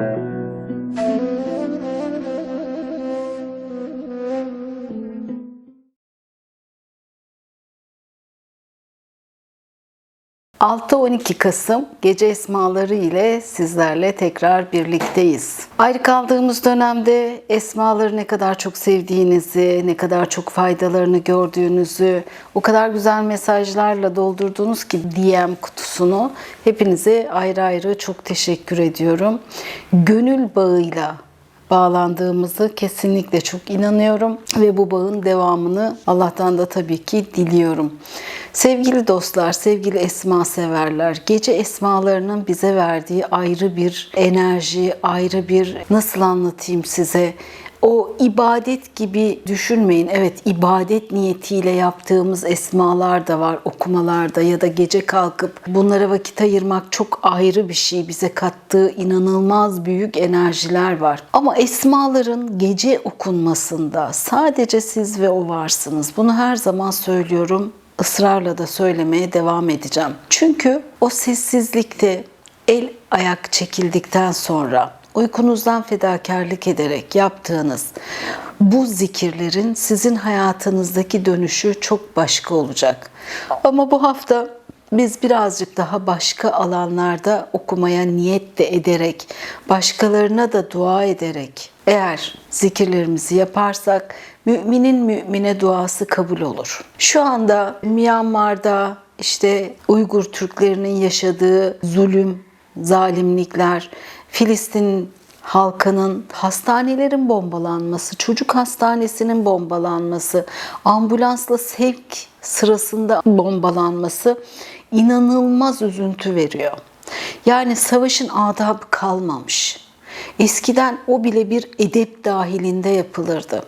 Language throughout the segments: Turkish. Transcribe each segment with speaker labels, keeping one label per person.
Speaker 1: Thank you. ...6-12 Kasım gece esmaları ile sizlerle tekrar birlikteyiz. Ayrı kaldığımız dönemde esmaları ne kadar çok sevdiğinizi, ne kadar çok faydalarını gördüğünüzü, o kadar güzel mesajlarla doldurdunuz ki DM kutusunu. Hepinize ayrı ayrı çok teşekkür ediyorum. Gönül bağıyla bağlandığımızı kesinlikle çok inanıyorum ve bu bağın devamını Allah'tan da tabii ki diliyorum. Sevgili dostlar, sevgili esma severler, gece esmalarının bize verdiği ayrı bir enerji, ayrı bir nasıl anlatayım size? O ibadet gibi düşünmeyin. Evet ibadet niyetiyle yaptığımız esmalar da var okumalarda ya da gece kalkıp bunlara vakit ayırmak çok ayrı bir şey. Bize kattığı inanılmaz büyük enerjiler var. Ama esmaların gece okunmasında sadece siz ve o varsınız. Bunu her zaman söylüyorum. ısrarla da söylemeye devam edeceğim. Çünkü o sessizlikte el ayak çekildikten sonra uykunuzdan fedakarlık ederek yaptığınız bu zikirlerin sizin hayatınızdaki dönüşü çok başka olacak. Ama bu hafta biz birazcık daha başka alanlarda okumaya niyet de ederek, başkalarına da dua ederek eğer zikirlerimizi yaparsak müminin mümine duası kabul olur. Şu anda Myanmar'da işte Uygur Türklerinin yaşadığı zulüm, zalimlikler, Filistin halkının hastanelerin bombalanması, çocuk hastanesinin bombalanması, ambulansla sevk sırasında bombalanması inanılmaz üzüntü veriyor. Yani savaşın adabı kalmamış. Eskiden o bile bir edep dahilinde yapılırdı.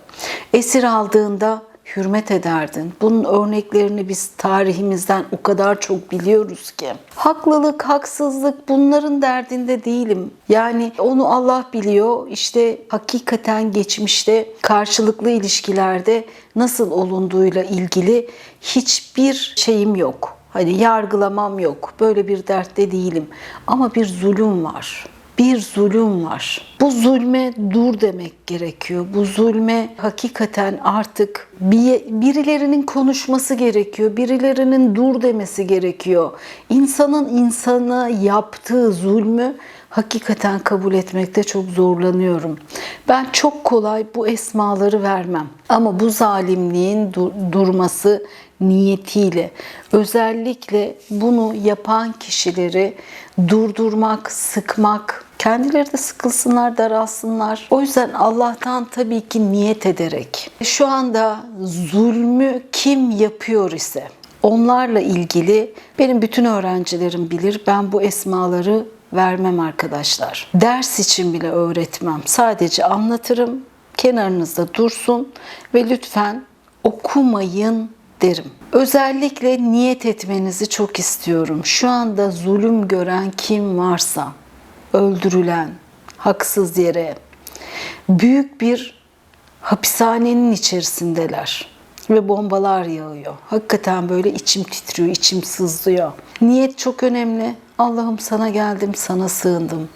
Speaker 1: Esir aldığında hürmet ederdin. Bunun örneklerini biz tarihimizden o kadar çok biliyoruz ki. Haklılık, haksızlık bunların derdinde değilim. Yani onu Allah biliyor. İşte hakikaten geçmişte karşılıklı ilişkilerde nasıl olunduğuyla ilgili hiçbir şeyim yok. Hani yargılamam yok. Böyle bir dertte değilim. Ama bir zulüm var bir zulüm var. Bu zulme dur demek gerekiyor. Bu zulme hakikaten artık bir, birilerinin konuşması gerekiyor. Birilerinin dur demesi gerekiyor. İnsanın insana yaptığı zulmü hakikaten kabul etmekte çok zorlanıyorum. Ben çok kolay bu esmaları vermem. Ama bu zalimliğin dur- durması niyetiyle özellikle bunu yapan kişileri durdurmak, sıkmak, kendileri de sıkılsınlar, daralsınlar. O yüzden Allah'tan tabii ki niyet ederek şu anda zulmü kim yapıyor ise onlarla ilgili benim bütün öğrencilerim bilir. Ben bu esmaları vermem arkadaşlar. Ders için bile öğretmem. Sadece anlatırım. Kenarınızda dursun ve lütfen okumayın derim. Özellikle niyet etmenizi çok istiyorum. Şu anda zulüm gören kim varsa, öldürülen, haksız yere, büyük bir hapishanenin içerisindeler ve bombalar yağıyor. Hakikaten böyle içim titriyor, içim sızlıyor. Niyet çok önemli. Allah'ım sana geldim, sana sığındım.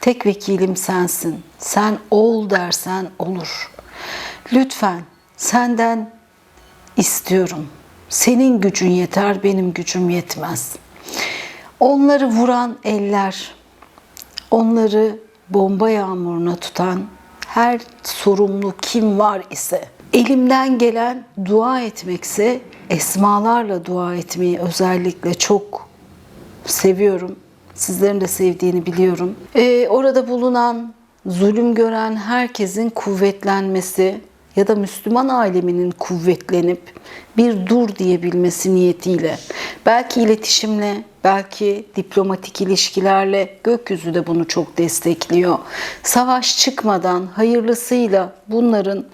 Speaker 1: Tek vekilim sensin. Sen ol dersen olur. Lütfen senden istiyorum. Senin gücün yeter, benim gücüm yetmez. Onları vuran eller, onları bomba yağmuruna tutan her sorumlu kim var ise elimden gelen dua etmekse esmalarla dua etmeyi özellikle çok seviyorum. Sizlerin de sevdiğini biliyorum. Ee, orada bulunan, zulüm gören herkesin kuvvetlenmesi ya da Müslüman aleminin kuvvetlenip bir dur diyebilmesi niyetiyle belki iletişimle, belki diplomatik ilişkilerle gökyüzü de bunu çok destekliyor. Savaş çıkmadan hayırlısıyla bunların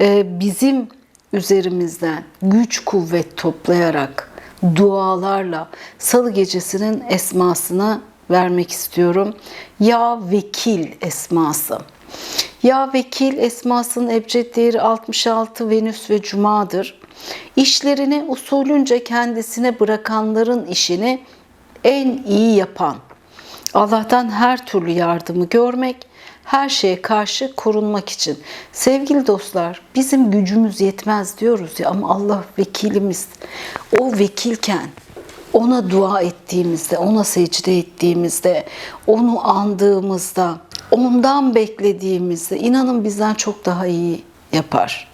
Speaker 1: e, bizim üzerimizden güç kuvvet toplayarak dualarla salı gecesinin esmasını vermek istiyorum. Ya vekil esması. Ya vekil esmasının ebced değeri 66 Venüs ve Cuma'dır. İşlerini usulünce kendisine bırakanların işini en iyi yapan, Allah'tan her türlü yardımı görmek, her şeye karşı korunmak için. Sevgili dostlar, bizim gücümüz yetmez diyoruz ya ama Allah vekilimiz. O vekilken ona dua ettiğimizde, ona secde ettiğimizde, onu andığımızda, ondan beklediğimizde inanın bizden çok daha iyi yapar.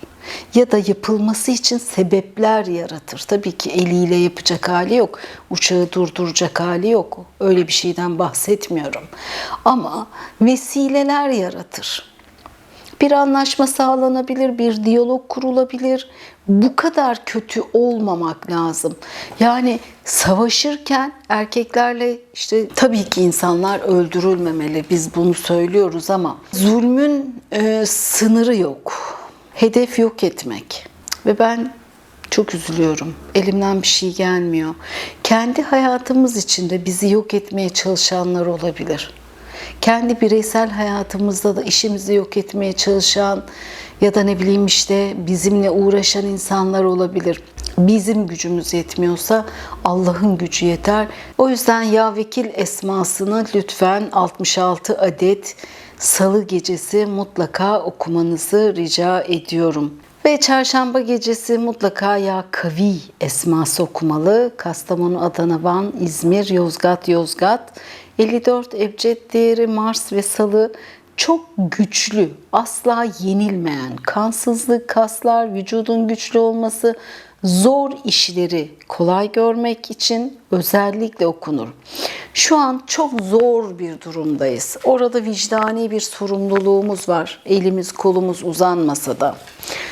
Speaker 1: Ya da yapılması için sebepler yaratır. Tabii ki eliyle yapacak hali yok. Uçağı durduracak hali yok. Öyle bir şeyden bahsetmiyorum. Ama vesileler yaratır bir anlaşma sağlanabilir, bir diyalog kurulabilir. Bu kadar kötü olmamak lazım. Yani savaşırken erkeklerle işte tabii ki insanlar öldürülmemeli. Biz bunu söylüyoruz ama zulmün e, sınırı yok. Hedef yok etmek. Ve ben çok üzülüyorum. Elimden bir şey gelmiyor. Kendi hayatımız içinde bizi yok etmeye çalışanlar olabilir kendi bireysel hayatımızda da işimizi yok etmeye çalışan ya da ne bileyim işte bizimle uğraşan insanlar olabilir. Bizim gücümüz yetmiyorsa Allah'ın gücü yeter. O yüzden ya vekil esmasını lütfen 66 adet salı gecesi mutlaka okumanızı rica ediyorum. Ve çarşamba gecesi mutlaka ya kavi esması okumalı. Kastamonu, Adana, Van, İzmir, Yozgat, Yozgat. 54 ebced değeri Mars ve Salı çok güçlü, asla yenilmeyen, kansızlık, kaslar, vücudun güçlü olması, zor işleri kolay görmek için özellikle okunur. Şu an çok zor bir durumdayız. Orada vicdani bir sorumluluğumuz var. Elimiz kolumuz uzanmasa da.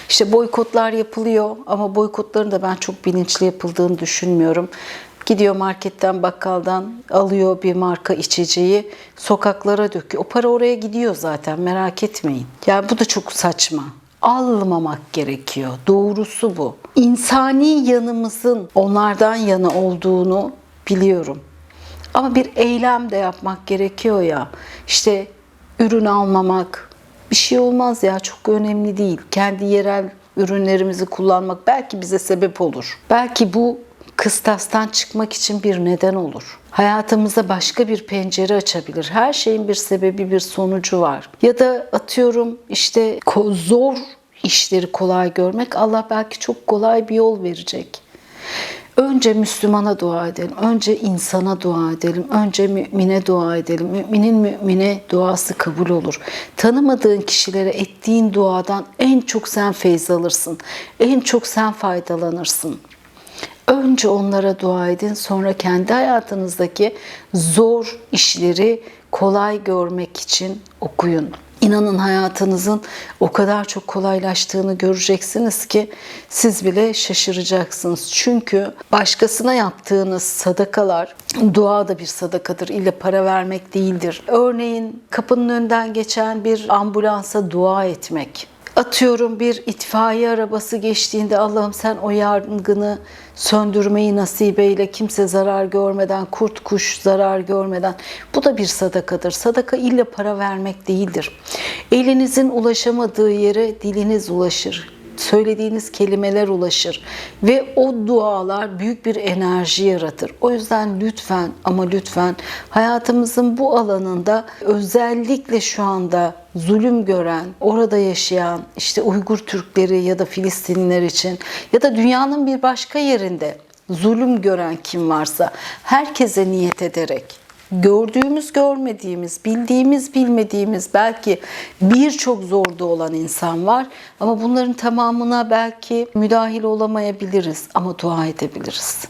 Speaker 1: İşte boykotlar yapılıyor ama boykotların da ben çok bilinçli yapıldığını düşünmüyorum. Gidiyor marketten, bakkaldan alıyor bir marka içeceği, sokaklara döküyor. O para oraya gidiyor zaten merak etmeyin. Yani bu da çok saçma. Almamak gerekiyor. Doğrusu bu. İnsani yanımızın onlardan yana olduğunu biliyorum. Ama bir eylem de yapmak gerekiyor ya. İşte ürün almamak bir şey olmaz ya çok önemli değil. Kendi yerel ürünlerimizi kullanmak belki bize sebep olur. Belki bu kıstastan çıkmak için bir neden olur. Hayatımıza başka bir pencere açabilir. Her şeyin bir sebebi, bir sonucu var. Ya da atıyorum işte zor işleri kolay görmek Allah belki çok kolay bir yol verecek. Önce Müslümana dua edelim. Önce insana dua edelim. Önce mümine dua edelim. Müminin mümine duası kabul olur. Tanımadığın kişilere ettiğin duadan en çok sen feyz alırsın. En çok sen faydalanırsın. Önce onlara dua edin, sonra kendi hayatınızdaki zor işleri kolay görmek için okuyun. İnanın hayatınızın o kadar çok kolaylaştığını göreceksiniz ki siz bile şaşıracaksınız. Çünkü başkasına yaptığınız sadakalar, dua da bir sadakadır. İlle para vermek değildir. Örneğin kapının önünden geçen bir ambulansa dua etmek atıyorum bir itfaiye arabası geçtiğinde Allah'ım sen o yangını söndürmeyi nasip eyle kimse zarar görmeden kurt kuş zarar görmeden bu da bir sadakadır. Sadaka illa para vermek değildir. Elinizin ulaşamadığı yere diliniz ulaşır söylediğiniz kelimeler ulaşır ve o dualar büyük bir enerji yaratır. O yüzden lütfen ama lütfen hayatımızın bu alanında özellikle şu anda zulüm gören, orada yaşayan işte Uygur Türkleri ya da Filistinliler için ya da dünyanın bir başka yerinde zulüm gören kim varsa herkese niyet ederek gördüğümüz görmediğimiz, bildiğimiz bilmediğimiz belki birçok zorda olan insan var ama bunların tamamına belki müdahil olamayabiliriz ama dua edebiliriz.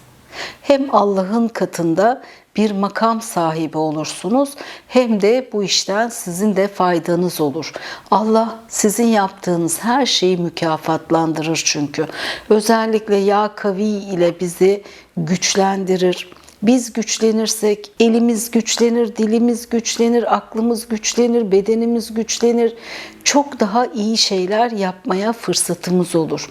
Speaker 1: Hem Allah'ın katında bir makam sahibi olursunuz hem de bu işten sizin de faydanız olur. Allah sizin yaptığınız her şeyi mükafatlandırır çünkü. Özellikle ya kavi ile bizi güçlendirir biz güçlenirsek elimiz güçlenir, dilimiz güçlenir, aklımız güçlenir, bedenimiz güçlenir. Çok daha iyi şeyler yapmaya fırsatımız olur.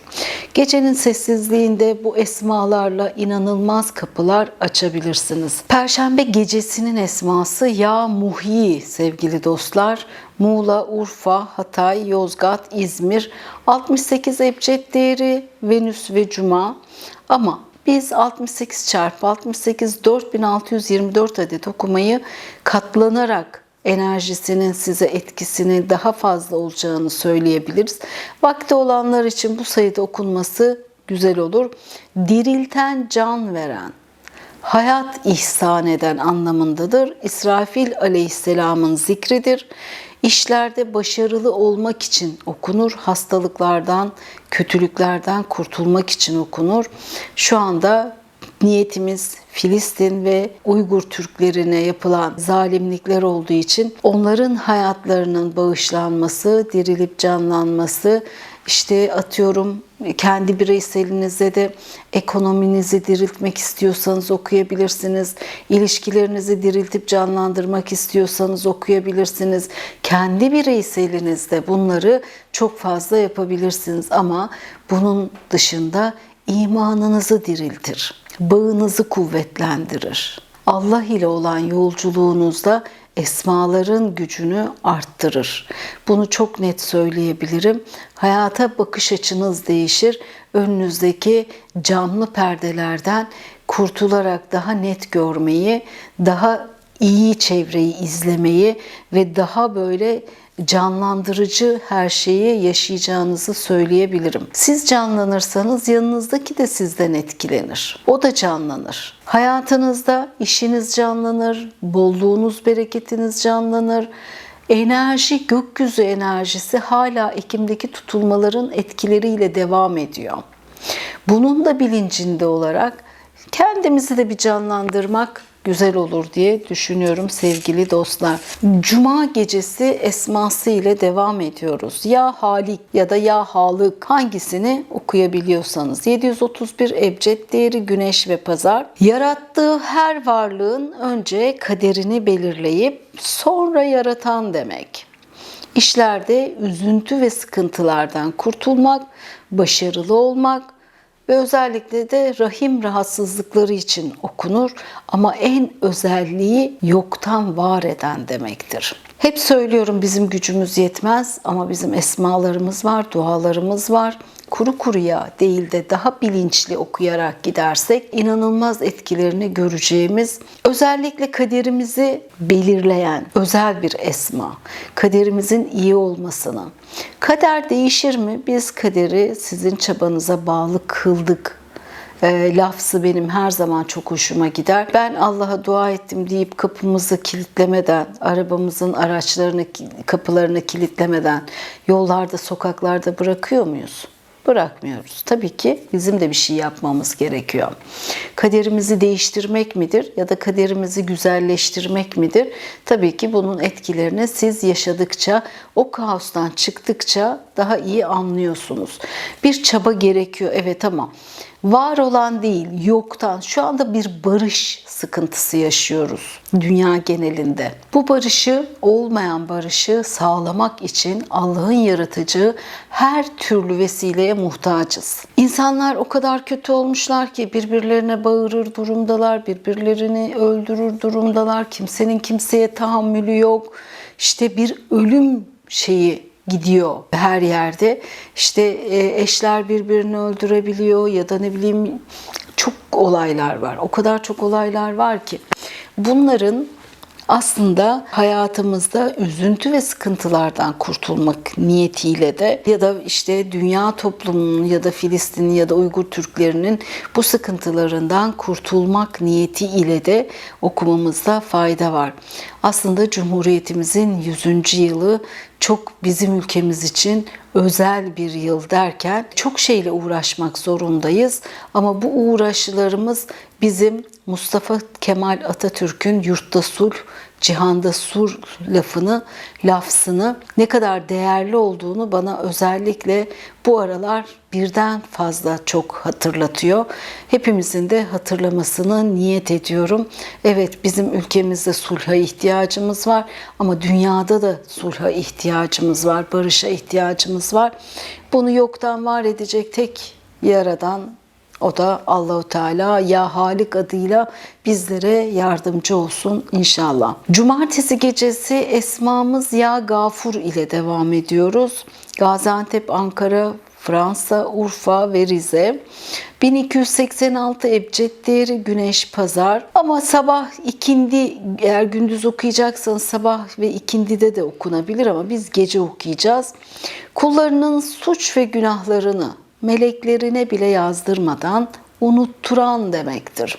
Speaker 1: Gecenin sessizliğinde bu esmalarla inanılmaz kapılar açabilirsiniz. Perşembe gecesinin esması Ya Muhyi sevgili dostlar. Muğla, Urfa, Hatay, Yozgat, İzmir, 68 ebced değeri, Venüs ve Cuma. Ama Biz 68 çarpı 68 4624 adet okumayı katlanarak enerjisinin size etkisini daha fazla olacağını söyleyebiliriz. Vakti olanlar için bu sayıda okunması güzel olur. Dirilten, can veren, hayat ihsan eden anlamındadır. İsrafil aleyhisselamın zikridir. İşlerde başarılı olmak için okunur. Hastalıklardan, kötülüklerden kurtulmak için okunur. Şu anda niyetimiz Filistin ve Uygur Türklerine yapılan zalimlikler olduğu için onların hayatlarının bağışlanması, dirilip canlanması, işte atıyorum kendi bireyselinizde de ekonominizi diriltmek istiyorsanız okuyabilirsiniz. İlişkilerinizi diriltip canlandırmak istiyorsanız okuyabilirsiniz. Kendi bireyselinizde bunları çok fazla yapabilirsiniz ama bunun dışında imanınızı diriltir, bağınızı kuvvetlendirir. Allah ile olan yolculuğunuzda esmaların gücünü arttırır. Bunu çok net söyleyebilirim. Hayata bakış açınız değişir. Önünüzdeki camlı perdelerden kurtularak daha net görmeyi, daha iyi çevreyi izlemeyi ve daha böyle canlandırıcı her şeyi yaşayacağınızı söyleyebilirim. Siz canlanırsanız yanınızdaki de sizden etkilenir. O da canlanır. Hayatınızda işiniz canlanır, bolluğunuz, bereketiniz canlanır. Enerji, gökyüzü enerjisi hala Ekim'deki tutulmaların etkileriyle devam ediyor. Bunun da bilincinde olarak kendimizi de bir canlandırmak güzel olur diye düşünüyorum sevgili dostlar. Cuma gecesi esması ile devam ediyoruz. Ya Halik ya da Ya Halık hangisini okuyabiliyorsanız. 731 ebced değeri güneş ve pazar. Yarattığı her varlığın önce kaderini belirleyip sonra yaratan demek. İşlerde üzüntü ve sıkıntılardan kurtulmak, başarılı olmak, ve özellikle de rahim rahatsızlıkları için okunur ama en özelliği yoktan var eden demektir. Hep söylüyorum bizim gücümüz yetmez ama bizim esmalarımız var, dualarımız var. Kuru kuruya değil de daha bilinçli okuyarak gidersek inanılmaz etkilerini göreceğimiz özellikle kaderimizi belirleyen özel bir esma. Kaderimizin iyi olmasını. Kader değişir mi? Biz kaderi sizin çabanıza bağlı kıldık e, lafzı benim her zaman çok hoşuma gider. Ben Allah'a dua ettim deyip kapımızı kilitlemeden, arabamızın araçlarını, kapılarını kilitlemeden yollarda, sokaklarda bırakıyor muyuz? Bırakmıyoruz. Tabii ki bizim de bir şey yapmamız gerekiyor. Kaderimizi değiştirmek midir ya da kaderimizi güzelleştirmek midir? Tabii ki bunun etkilerini siz yaşadıkça, o kaostan çıktıkça daha iyi anlıyorsunuz. Bir çaba gerekiyor evet ama var olan değil, yoktan şu anda bir barış sıkıntısı yaşıyoruz dünya genelinde. Bu barışı, olmayan barışı sağlamak için Allah'ın yaratıcı her türlü vesileye muhtacız. İnsanlar o kadar kötü olmuşlar ki birbirlerine bağırır durumdalar, birbirlerini öldürür durumdalar. Kimsenin kimseye tahammülü yok. İşte bir ölüm şeyi gidiyor her yerde. İşte e, eşler birbirini öldürebiliyor ya da ne bileyim çok olaylar var. O kadar çok olaylar var ki bunların aslında hayatımızda üzüntü ve sıkıntılardan kurtulmak niyetiyle de ya da işte dünya toplumunun ya da Filistin ya da Uygur Türklerinin bu sıkıntılarından kurtulmak niyeti ile de okumamızda fayda var. Aslında Cumhuriyetimizin 100. yılı çok bizim ülkemiz için özel bir yıl derken çok şeyle uğraşmak zorundayız. Ama bu uğraşlarımız bizim Mustafa Kemal Atatürk'ün yurtta sulh, cihanda sur lafını, lafzını ne kadar değerli olduğunu bana özellikle bu aralar birden fazla çok hatırlatıyor. Hepimizin de hatırlamasını niyet ediyorum. Evet bizim ülkemizde sulha ihtiyacımız var ama dünyada da sulha ihtiyacımız var, barışa ihtiyacımız var. Bunu yoktan var edecek tek yaradan o da Allahu Teala ya Halik adıyla bizlere yardımcı olsun inşallah. Cumartesi gecesi esmamız ya Gafur ile devam ediyoruz. Gaziantep, Ankara, Fransa, Urfa ve Rize. 1286 ebced değeri Güneş Pazar. Ama sabah ikindi eğer gündüz okuyacaksanız sabah ve ikindide de okunabilir ama biz gece okuyacağız. Kullarının suç ve günahlarını meleklerine bile yazdırmadan unutturan demektir.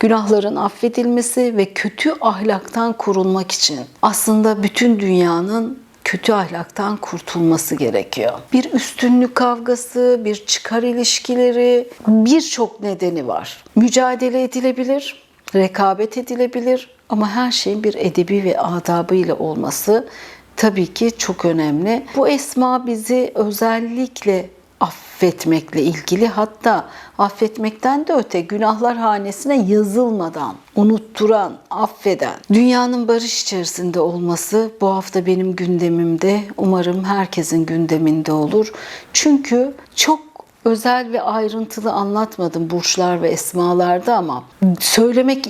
Speaker 1: Günahların affedilmesi ve kötü ahlaktan korunmak için aslında bütün dünyanın kötü ahlaktan kurtulması gerekiyor. Bir üstünlük kavgası, bir çıkar ilişkileri, birçok nedeni var. Mücadele edilebilir, rekabet edilebilir ama her şeyin bir edebi ve adabı ile olması tabii ki çok önemli. Bu esma bizi özellikle affetmekle ilgili hatta affetmekten de öte günahlar hanesine yazılmadan unutturan, affeden, dünyanın barış içerisinde olması bu hafta benim gündemimde. Umarım herkesin gündeminde olur. Çünkü çok özel ve ayrıntılı anlatmadım burçlar ve esmalarda ama söylemek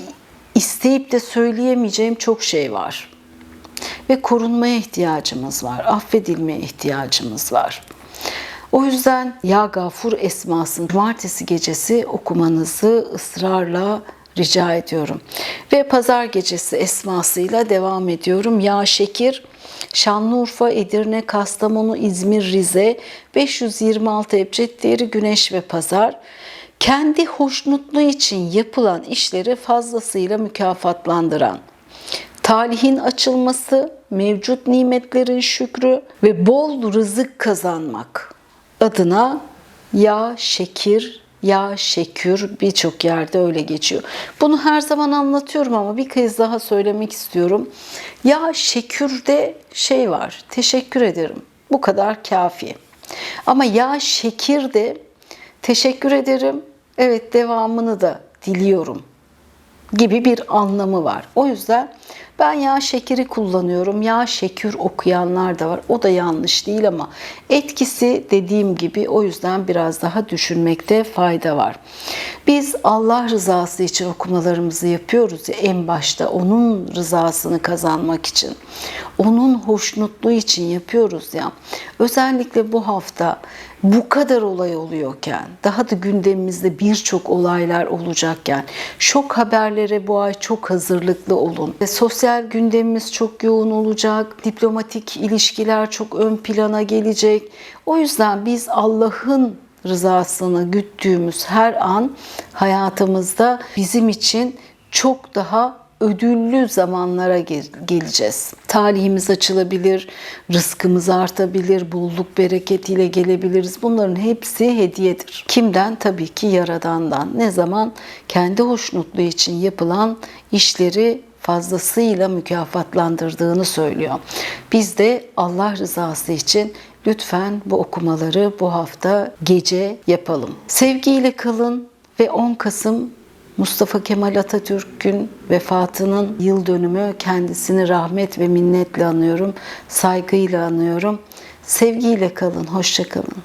Speaker 1: isteyip de söyleyemeyeceğim çok şey var. Ve korunmaya ihtiyacımız var, affedilmeye ihtiyacımız var. O yüzden Ya Gafur esmasını cumartesi gecesi okumanızı ısrarla rica ediyorum. Ve pazar gecesi esmasıyla devam ediyorum. Ya Şekir, Şanlıurfa, Edirne, Kastamonu, İzmir, Rize, 526 ebced değeri Güneş ve Pazar. Kendi hoşnutluğu için yapılan işleri fazlasıyla mükafatlandıran, talihin açılması, mevcut nimetlerin şükrü ve bol rızık kazanmak adına ya şekir ya şekür birçok yerde öyle geçiyor. Bunu her zaman anlatıyorum ama bir kez daha söylemek istiyorum. Ya şekürde şey var. Teşekkür ederim. Bu kadar kafi. Ama ya şekirde teşekkür ederim. Evet devamını da diliyorum gibi bir anlamı var. O yüzden ben yağ şekeri kullanıyorum. Yağ şekür okuyanlar da var. O da yanlış değil ama etkisi dediğim gibi o yüzden biraz daha düşünmekte fayda var. Biz Allah rızası için okumalarımızı yapıyoruz ya en başta onun rızasını kazanmak için. Onun hoşnutluğu için yapıyoruz ya. Özellikle bu hafta bu kadar olay oluyorken, daha da gündemimizde birçok olaylar olacakken, şok haberlere bu ay çok hazırlıklı olun. Ve sosyal gündemimiz çok yoğun olacak, diplomatik ilişkiler çok ön plana gelecek. O yüzden biz Allah'ın rızasını güttüğümüz her an hayatımızda bizim için çok daha ödüllü zamanlara geleceğiz. Talihimiz açılabilir, rızkımız artabilir, bolluk bereketiyle gelebiliriz. Bunların hepsi hediyedir. Kimden? Tabii ki Yaradan'dan. Ne zaman? Kendi hoşnutluğu için yapılan işleri fazlasıyla mükafatlandırdığını söylüyor. Biz de Allah rızası için lütfen bu okumaları bu hafta gece yapalım. Sevgiyle kalın ve 10 Kasım Mustafa Kemal Atatürk'ün vefatının yıl dönümü kendisini rahmet ve minnetle anıyorum, saygıyla anıyorum. Sevgiyle kalın, hoşça kalın.